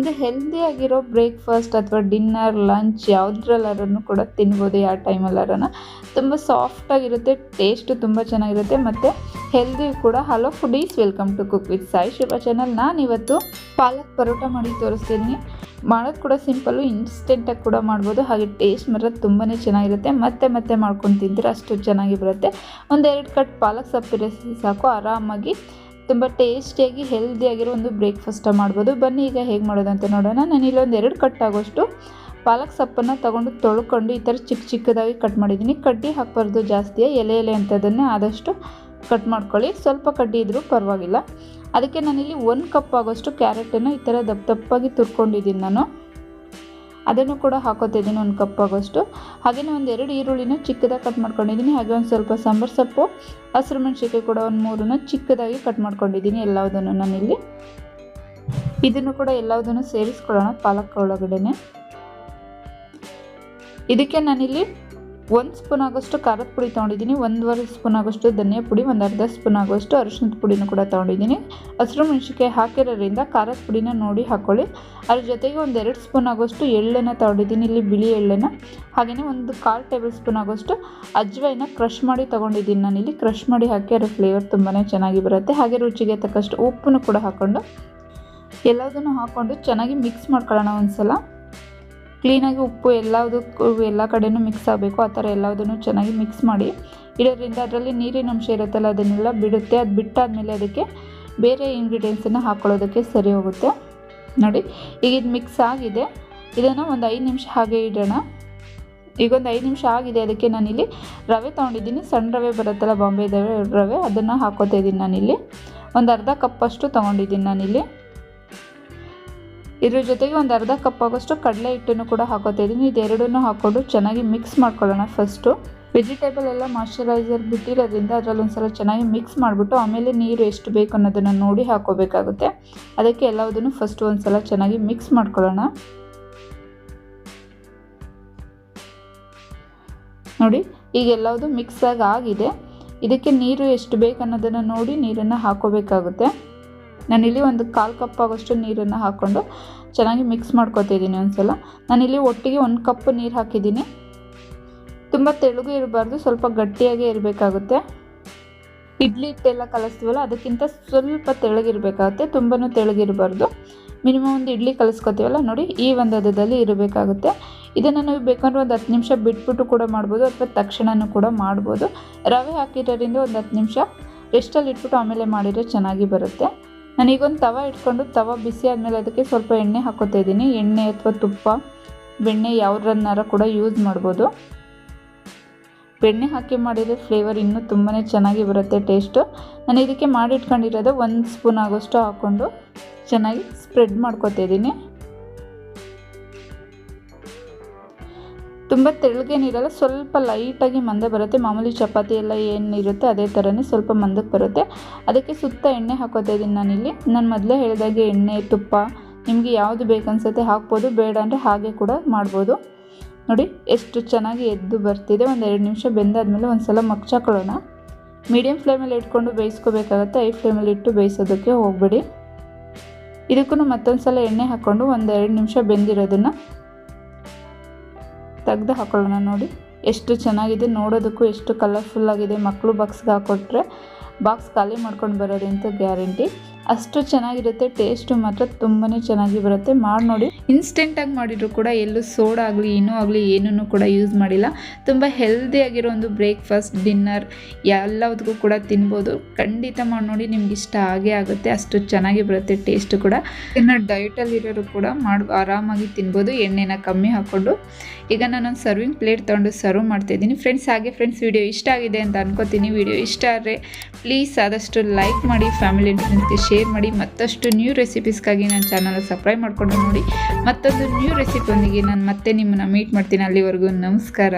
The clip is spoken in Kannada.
ಒಂದು ಹೆಲ್ದಿಯಾಗಿರೋ ಬ್ರೇಕ್ಫಾಸ್ಟ್ ಅಥವಾ ಡಿನ್ನರ್ ಲಂಚ್ ಯಾವುದ್ರಲ್ಲಾರನ್ನು ಕೂಡ ತಿನ್ಬೋದು ಯಾವ ಟೈಮಲ್ಲಾರನ ತುಂಬ ಸಾಫ್ಟಾಗಿರುತ್ತೆ ಟೇಸ್ಟು ತುಂಬ ಚೆನ್ನಾಗಿರುತ್ತೆ ಮತ್ತು ಹೆಲ್ದಿ ಕೂಡ. Hello foodies welcome to cook with Sai Shiva channel ನಾನು ಇವತ್ತು ಪಾಲಕ್ ಪರೋಟ ಮಾಡಿ ತೋರಿಸ್ತೀನಿ. ಮಾಡೋದು ಕೂಡ ಸಿಂಪಲ್ಲು ಇನ್ಸ್ಟೆಂಟಾಗಿ ಕೂಡ ಮಾಡ್ಬೋದು. ಹಾಗೆ ಟೇಸ್ಟ್ ಮಾತ್ರ ತುಂಬಾ ಚೆನ್ನಾಗಿರುತ್ತೆ. ಮತ್ತೆ ಮತ್ತೆ ಮಾಡ್ಕೊಂಡು ತಿಂದರೆ ಅಷ್ಟು ಚೆನ್ನಾಗಿ ಬರುತ್ತೆ. ಒಂದೆರಡು ಕಟ್ ಪಾಲಕ್ ಸೊಪ್ಪು ಸಾಕು, ಆರಾಮಾಗಿ ತುಂಬ ಟೇಸ್ಟಿಯಾಗಿ, ಹೆಲ್ದಿಯಾಗಿರೋ ಒಂದು ಬ್ರೇಕ್ಫಾಸ್ಟ್ ಮಾಡ್ಬೋದು. ಬನ್ನಿ, ಈಗ ಹೇಗೆ ಮಾಡೋದು ಅಂತ ನೋಡೋಣ. ನಾನು ಇಲ್ಲೊಂದು ಎರಡು ಕಟ್ ಆಗೋಷ್ಟು ಪಾಲಕ್ ಸೊಪ್ಪನ್ನು ತೊಗೊಂಡು ತೊಳ್ಕೊಂಡು, ಈ ಥರ ಚಿಕ್ಕ ಚಿಕ್ಕದಾಗಿ ಕಟ್ ಮಾಡಿದ್ದೀನಿ. ಕಡ್ಡಿ ಹಾಕ್ಬಾರ್ದು ಜಾಸ್ತಿ, ಎಲೆ ಎಲೆ ಅಂಥದ್ದನ್ನೇ ಆದಷ್ಟು ಕಟ್ ಮಾಡ್ಕೊಳ್ಳಿ. ಸ್ವಲ್ಪ ಕಡ್ಡಿ ಇದ್ದರೂ ಪರವಾಗಿಲ್ಲ. ಅದಕ್ಕೆ ನಾನಿಲ್ಲಿ ಒಂದು ಕಪ್ ಆಗೋಷ್ಟು ಕ್ಯಾರೆಟನ್ನು ಈ ಥರ ದಪ್ಪ ದಪ್ಪಾಗಿ ತುರ್ಕೊಂಡಿದ್ದೀನಿ ನಾನು. ಅದನ್ನು ಕೂಡ ಹಾಕೋತಿದ್ದೀನಿ ಒಂದು ಕಪ್ ಆಗೋಷ್ಟು ಹಾಗೆಯೇ ಒಂದು ಎರಡು ಈರುಳ್ಳಿನ ಚಿಕ್ಕದಾಗಿ ಕಟ್ ಮಾಡ್ಕೊಂಡಿದ್ದೀನಿ. ಹಾಗೆ ಒಂದು ಸ್ವಲ್ಪ ಸಾಂಬಾರು ಸೊಪ್ಪು, ಹಸಿರು ಮೆಣಸಿಕಾಯಿ ಕೂಡ ಒಂದು ಮೂರನ್ನು ಚಿಕ್ಕದಾಗಿ ಕಟ್ ಮಾಡ್ಕೊಂಡಿದ್ದೀನಿ ಎಲ್ಲದನ್ನು ನಾನಿಲ್ಲಿ. ಇದನ್ನು ಕೂಡ ಎಲ್ಲದನ್ನು ಸೇರಿಸ್ಕೊಳ್ಳೋಣ ಪಾಲಕ್ ಒಳಗಡೆನೆ. ಇದಕ್ಕೆ ನಾನಿಲ್ಲಿ ಒಂದು ಸ್ಪೂನ್ ಆಗೋಷ್ಟು ಖಾರದ ಪುಡಿ ತೊಗೊಂಡಿದ್ದೀನಿ, ಒಂದೂವರೆ ಸ್ಪೂನ್ ಆಗೋಷ್ಟು ಧನಿಯಾ ಪುಡಿ, ಒಂದು ಅರ್ಧ ಸ್ಪೂನ್ ಆಗೋಷ್ಟು ಅರಿಶಿನದ ಪುಡಿನೂ ಕೂಡ ತೊಗೊಂಡಿದ್ದೀನಿ. ಹಸಿರು ಮೆಣಸಿಕಾಯಿ ಹಾಕಿರೋದ್ರಿಂದ ಖಾರದ ಪುಡಿನ ನೋಡಿ ಹಾಕ್ಕೊಳ್ಳಿ ಅದ್ರ ಜೊತೆಗೆ ಒಂದು ಎರಡು ಸ್ಪೂನ್ ಆಗೋಷ್ಟು ಎಳ್ಳನ್ನು ತೊಗೊಂಡಿದ್ದೀನಿ, ಇಲ್ಲಿ ಬಿಳಿ ಎಳ್ಳೆನ ಹಾಗೆಯೇ ಒಂದು ಕಾಲು ಟೇಬಲ್ ಸ್ಪೂನ್ ಆಗೋಷ್ಟು ಅಜ್ವೈನ ಕ್ರಷ್ ಮಾಡಿ ತೊಗೊಂಡಿದ್ದೀನಿ ನಾನಿಲ್ಲಿ ಕ್ರಷ್ ಮಾಡಿ ಹಾಕಿ ಅದರ ಫ್ಲೇವರ್ ತುಂಬಾ ಚೆನ್ನಾಗಿ ಬರುತ್ತೆ. ಹಾಗೆ ರುಚಿಗೆ ತಕ್ಕಷ್ಟು ಉಪ್ಪನ್ನು ಕೂಡ ಹಾಕ್ಕೊಂಡು ಎಲ್ಲದನ್ನು ಹಾಕ್ಕೊಂಡು ಚೆನ್ನಾಗಿ ಮಿಕ್ಸ್ ಮಾಡ್ಕೊಳ್ಳೋಣ ಒಂದು ಸಲ ಕ್ಲೀನಾಗಿ ಉಪ್ಪು ಎಲ್ಲದಕ್ಕೂ ಎಲ್ಲ ಕಡೆಯೂ ಮಿಕ್ಸ್ ಆಗಬೇಕು. ಆ ಥರ ಎಲ್ಲದನ್ನು ಚೆನ್ನಾಗಿ ಮಿಕ್ಸ್ ಮಾಡಿ. ಇಡೋದ್ರಿಂದ ಅದರಲ್ಲಿ ನೀರಿನ ಅಂಶ ಇರುತ್ತಲ್ಲ, ಅದನ್ನೆಲ್ಲ ಬಿಡುತ್ತೆ. ಅದು ಬಿಟ್ಟಾದಮೇಲೆ ಅದಕ್ಕೆ ಬೇರೆ ಇಂಗ್ರೀಡಿಯೆಂಟ್ಸನ್ನು ಹಾಕ್ಕೊಳ್ಳೋದಕ್ಕೆ ಸರಿ ಹೋಗುತ್ತೆ. ನೋಡಿ, ಈಗ ಇದು ಮಿಕ್ಸ್ ಆಗಿದೆ. ಇದನ್ನು ಒಂದು ಐದು ನಿಮಿಷ ಹಾಗೆ ಇಡೋಣ. ಈಗ ಒಂದು ಐದು ನಿಮಿಷ ಆಗಿದೆ. ಅದಕ್ಕೆ ನಾನಿಲ್ಲಿ ರವೆ ತೊಗೊಂಡಿದ್ದೀನಿ. ಸಣ್ಣ ರವೆ ಬರುತ್ತಲ್ಲ, ಬಾಂಬೆ ರವೆ, ಅದನ್ನು ಹಾಕೋತಾ ಇದ್ದೀನಿ ನಾನಿಲ್ಲಿ. ಒಂದು ಅರ್ಧ ಕಪ್ಪಷ್ಟು ತೊಗೊಂಡಿದ್ದೀನಿ ನಾನಿಲ್ಲಿ. ಇದ್ರ ಜೊತೆಗೆ ಒಂದು ಅರ್ಧ ಕಪ್ ಆಗೋಷ್ಟು ಕಡಲೆ ಹಿಟ್ಟನ್ನು ಕೂಡ ಹಾಕೋತಾ ಇದ್ದೀನಿ ಇದೆರಡನ್ನೂ ಹಾಕ್ಕೊಂಡು ಚೆನ್ನಾಗಿ ಮಿಕ್ಸ್ ಮಾಡ್ಕೊಳ್ಳೋಣ ಫಸ್ಟು ವೆಜಿಟೇಬಲ್ ಎಲ್ಲ ಮಾಯಶ್ಚರೈಸರ್ ಬಿಟ್ಟಿರೋದ್ರಿಂದ ಅದರಲ್ಲಿ ಒಂದು ಸಲ ಚೆನ್ನಾಗಿ ಮಿಕ್ಸ್ ಮಾಡಿಬಿಟ್ಟು ಆಮೇಲೆ ನೀರು ಎಷ್ಟು ಬೇಕು ಅನ್ನೋದನ್ನು ನೋಡಿ ಹಾಕೋಬೇಕಾಗುತ್ತೆ. ಅದಕ್ಕೆ ಎಲ್ಲವುದನ್ನು ಫಸ್ಟ್ ಒಂದು ಸಲ ಚೆನ್ನಾಗಿ ಮಿಕ್ಸ್ ಮಾಡ್ಕೊಳ್ಳೋಣ. ನೋಡಿ, ಈಗ ಎಲ್ಲವುದು ಮಿಕ್ಸ್ ಆಗಿ ಆಗಿದೆ. ಇದಕ್ಕೆ ನೀರು ಎಷ್ಟು ಬೇಕನ್ನೋದನ್ನು ನೋಡಿ ನೀರನ್ನು ಹಾಕೋಬೇಕಾಗುತ್ತೆ. ನಾನಿಲ್ಲಿ ಒಂದು ಕಾಲು ಕಪ್ ಆಗೋಷ್ಟು ನೀರನ್ನು ಹಾಕ್ಕೊಂಡು ಚೆನ್ನಾಗಿ ಮಿಕ್ಸ್ ಮಾಡ್ಕೊತಿದ್ದೀನಿ ಒಂದು ಸಲ ನಾನಿಲ್ಲಿ ಒಟ್ಟಿಗೆ ಒಂದು ಕಪ್ ನೀರು ಹಾಕಿದ್ದೀನಿ. ತುಂಬ ತೆಳುಗು ಇರಬಾರ್ದು, ಸ್ವಲ್ಪ ಗಟ್ಟಿಯಾಗೇ ಇರಬೇಕಾಗುತ್ತೆ. ಇಡ್ಲಿ ಹಿಟ್ಟೆಲ್ಲ ಕಲಿಸ್ತೀವಲ್ಲ, ಅದಕ್ಕಿಂತ ಸ್ವಲ್ಪ ತೆಳಗಿರಬೇಕಾಗುತ್ತೆ ತುಂಬಾ ತೆಳಗಿರಬಾರ್ದು. ಮಿನಿಮಮ್ ಒಂದು ಇಡ್ಲಿ ಕಲಿಸ್ಕೊತೀವಲ್ಲ, ನೋಡಿ ಈ ಒಂದು ಹದದಲ್ಲಿ ಇರಬೇಕಾಗುತ್ತೆ. ಇದನ್ನು ನಾವು ಬೇಕಂದ್ರೆ ಒಂದು ಹತ್ತು ನಿಮಿಷ ಬಿಟ್ಬಿಟ್ಟು ಕೂಡ ಮಾಡ್ಬೋದು, ಅಥವಾ ತಕ್ಷಣನೂ ಕೂಡ ಮಾಡ್ಬೋದು. ರವೆ ಹಾಕಿರೋದ್ರಿಂದ ಒಂದು ಹತ್ತು ನಿಮಿಷ ರೆಸ್ಟಲ್ಲಿ ಇಟ್ಬಿಟ್ಟು ಆಮೇಲೆ ಮಾಡಿದರೆ ಚೆನ್ನಾಗಿ ಬರುತ್ತೆ. ನಾನೀಗೊಂದು ತವ ಇಟ್ಕೊಂಡು ತವ ಬಿಸಿ ಆದಮೇಲೆ ಅದಕ್ಕೆ ಸ್ವಲ್ಪ ಎಣ್ಣೆ ಹಾಕೋತಾ ಇದ್ದೀನಿ. ಎಣ್ಣೆ ಅಥವಾ ತುಪ್ಪ, ಬೆಣ್ಣೆ ಯಾವುದನ್ನಾರ ಕೂಡ ಯೂಸ್ ಮಾಡ್ಬೋದು. ಬೆಣ್ಣೆ ಹಾಕಿ ಮಾಡಿದರೆ ಫ್ಲೇವರ್ ಇನ್ನೂ ತುಂಬಾ ಚೆನ್ನಾಗಿ ಬರುತ್ತೆ ಟೇಸ್ಟು ನಾನು ಇದಕ್ಕೆ ಮಾಡಿಟ್ಕೊಂಡಿರೋದು ಒಂದು ಸ್ಪೂನ್ ಆಗೋಷ್ಟು ಹಾಕ್ಕೊಂಡು ಚೆನ್ನಾಗಿ ಸ್ಪ್ರೆಡ್ ಮಾಡ್ಕೊತಾ ತುಂಬ ತೆಳ್ಳಗೇನಿರಲ್ಲ ಸ್ವಲ್ಪ ಲೈಟಾಗಿ ಮಂದ ಬರುತ್ತೆ. ಮಾಮೂಲಿ ಚಪಾತಿ ಎಲ್ಲ ಏನಿರುತ್ತೆ ಅದೇ ಥರನೇ ಸ್ವಲ್ಪ ಮಂದಕ್ಕೆ ಬರುತ್ತೆ. ಅದಕ್ಕೆ ಸುತ್ತ ಎಣ್ಣೆ ಹಾಕೋತಾ ಇದ್ದೀನಿ ನಾನಿಲ್ಲಿ. ನಾನು ಮೊದಲೇ ಹೇಳಿದಾಗೆ ಎಣ್ಣೆ, ತುಪ್ಪ ನಿಮಗೆ ಯಾವುದು ಬೇಕನ್ಸುತ್ತೆ ಹಾಕ್ಬೋದು, ಬೇಡ ಅಂದರೆ ಹಾಗೆ ಕೂಡ ಮಾಡ್ಬೋದು. ನೋಡಿ, ಎಷ್ಟು ಚೆನ್ನಾಗಿ ಎದ್ದು ಬರ್ತಿದೆ. ಒಂದು ಎರಡು ನಿಮಿಷ ಬೆಂದಾದಮೇಲೆ ಒಂದು ಸಲ ಮಗ್ಚಾಕೊಳ್ಳೋಣ. ಮೀಡಿಯಮ್ ಫ್ಲೇಮಲ್ಲಿ ಇಟ್ಕೊಂಡು ಬೇಯಿಸ್ಕೋಬೇಕಾಗತ್ತೆ. ಐ ಫ್ಲೇಮಲ್ಲಿ ಇಟ್ಟು ಬೇಯಿಸೋದಕ್ಕೆ ಹೋಗಬೇಡಿ. ಇದಕ್ಕೂ ಮತ್ತೊಂದು ಸಲ ಎಣ್ಣೆ ಹಾಕ್ಕೊಂಡು ಒಂದು ಎರಡು ನಿಮಿಷ ಬೆಂದಿರೋದನ್ನು ತೆಗ್ದು ಹಾಕೊಳ್ಳೋಣ ನೋಡಿ. ಎಷ್ಟು ಚೆನ್ನಾಗಿದೆ ನೋಡೋದಕ್ಕೂ ಎಷ್ಟು ಕಲರ್ಫುಲ್ ಆಗಿದೆ. ಮಕ್ಕಳು ಬಾಕ್ಸ್ಗೆ ಹಾಕ್ಕೊಟ್ರೆ ಬಾಕ್ಸ್ ಖಾಲಿ ಮಾಡ್ಕೊಂಡು ಬರೋದಂತೂ ಗ್ಯಾರಂಟಿ ಅಷ್ಟು ಚೆನ್ನಾಗಿರುತ್ತೆ ಟೇಸ್ಟು ಮಾತ್ರ ತುಂಬಾ ಚೆನ್ನಾಗಿ ಬರುತ್ತೆ. ಮಾಡಿ ನೋಡಿ. ಇನ್ಸ್ಟೆಂಟಾಗಿ ಮಾಡಿದ್ರು ಕೂಡ ಎಲ್ಲೂ ಸೋಡಾ ಆಗಲಿ ಏನೂ ಆಗಲಿ ಏನೂ ಕೂಡ ಯೂಸ್ ಮಾಡಿಲ್ಲ. ತುಂಬ ಹೆಲ್ದಿಯಾಗಿರೋ ಒಂದು ಬ್ರೇಕ್ಫಾಸ್ಟ್ ಡಿನ್ನರ್ ಎಲ್ಲದಕ್ಕೂ ಕೂಡ ತಿನ್ಬೋದು. ಖಂಡಿತ ಮಾಡಿ ನೋಡಿ, ನಿಮ್ಗೆ ಇಷ್ಟ ಆಗೇ ಆಗುತ್ತೆ. ಅಷ್ಟು ಚೆನ್ನಾಗಿ ಬರುತ್ತೆ ಟೇಸ್ಟು ಕೂಡ. ಇನ್ನು ಡಯಟಲ್ಲಿರೋರು ಕೂಡ ಮಾಡಿ, ಆರಾಮಾಗಿ ತಿನ್ಬೋದು. ಎಣ್ಣೆನ ಕಮ್ಮಿ ಹಾಕ್ಕೊಂಡು. ಈಗ ನಾನೊಂದು ಸರ್ವಿಂಗ್ ಪ್ಲೇಟ್ ತೊಗೊಂಡು ಸರ್ವ್ ಮಾಡ್ತಾಯಿದ್ದೀನಿ ಫ್ರೆಂಡ್ಸ್ ಹಾಗೆ ಫ್ರೆಂಡ್ಸ್ ವಿಡಿಯೋ ಇಷ್ಟ ಆಗಿದೆ ಅಂತ ಅನ್ಕೋತೀನಿ. ವಿಡಿಯೋ ಇಷ್ಟ ಆದರೆ ಪ್ಲೀಸ್ ಆದಷ್ಟು ಲೈಕ್ ಮಾಡಿ ಫ್ಯಾಮಿಲಿ ಫ್ರೆಂಡ್ಸ್ಗೆ ಶೇರ್ ಮಾಡಿ ಮತ್ತಷ್ಟು ನ್ಯೂ ರೆಸಿಪೀಸ್ಗಾಗಿ ನನ್ನ ಚಾನಲ್ ಸಬ್ಸ್ಕ್ರೈಬ್ ಮಾಡಿಕೊಂಡು ನೋಡಿ. ಮತ್ತೊಂದು ನ್ಯೂ ರೆಸಿಪಿಯೊಂದಿಗೆ ನಾನು ಮತ್ತೆ ನಿಮ್ಮನ್ನು ಮೀಟ್ ಮಾಡ್ತೀನಿ. ಅಲ್ಲಿವರೆಗೂ ನಮಸ್ಕಾರ.